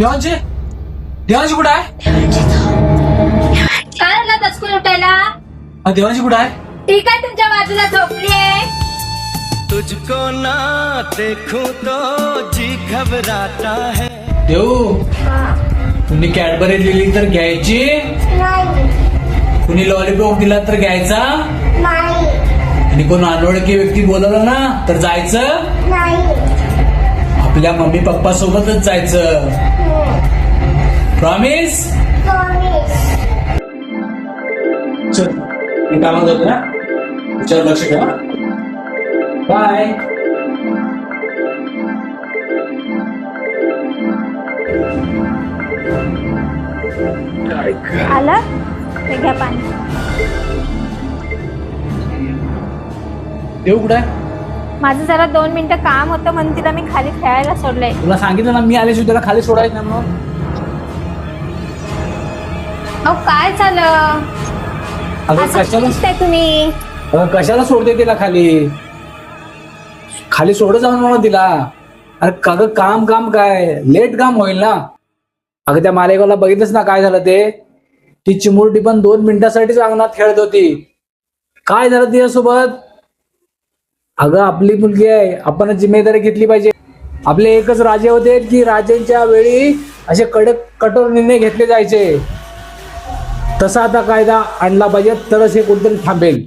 देवांची देवांची कुठं आहे? काय झालं तस्कून उठायला? हा, देवांची कुठं आहे? ठीक आहे तुमच्या बाजूला झोपलीये तुझको ना देखूं तो जी घबराता है। देऊ? तुम्ही कॅडबरी दिली तर घ्यायची? कुणी लॉलीपॉप दिला तर घ्यायचा? आणि कोण अनोळखी व्यक्ती बोलवलं ना तर जायचं? आपल्या मम्मी पप्पा सोबतच जायचं. प्रॉमिस चल मी कामात जातो ना? त्याच्यावर लक्ष ठेवा बाय आलं? घ्या पाणी. देऊ कुठं? माझं जरा दोन मिनिटं काम होतं म्हणून तिला मी खाली खेळायला सोडलंय. तुला सांगितलं ना मी आल्याशिवाय त्याला खाली सोडायचं नाही म्हणून. अहो काय झालं? अगं असं कशाला दिसताय तुम्ही? अगं कशाला सोडते तिला खाली? खाली सोड जाऊन म्हणून तिला. अरे अगं काम काम काय? लेट काम होईल ना. अगं त्या मालेगावला बघितलंच ना काय झालं ते? ती चिमुरटी पण दोन मिनिटासाठीच अंगणात खेळत होती. काय झालं तिच्यासोबत? अगं आपली मुलगी आहे. आपण जिम्मेदारी घेतली पाहिजे. आपले एकच राजे होते की राजांच्या वेळी असे कडक कठोर निर्णय घेतले जायचे. तसा आता कायदा आणला पाहिजे तरच हे कुठेतरी थांबेल.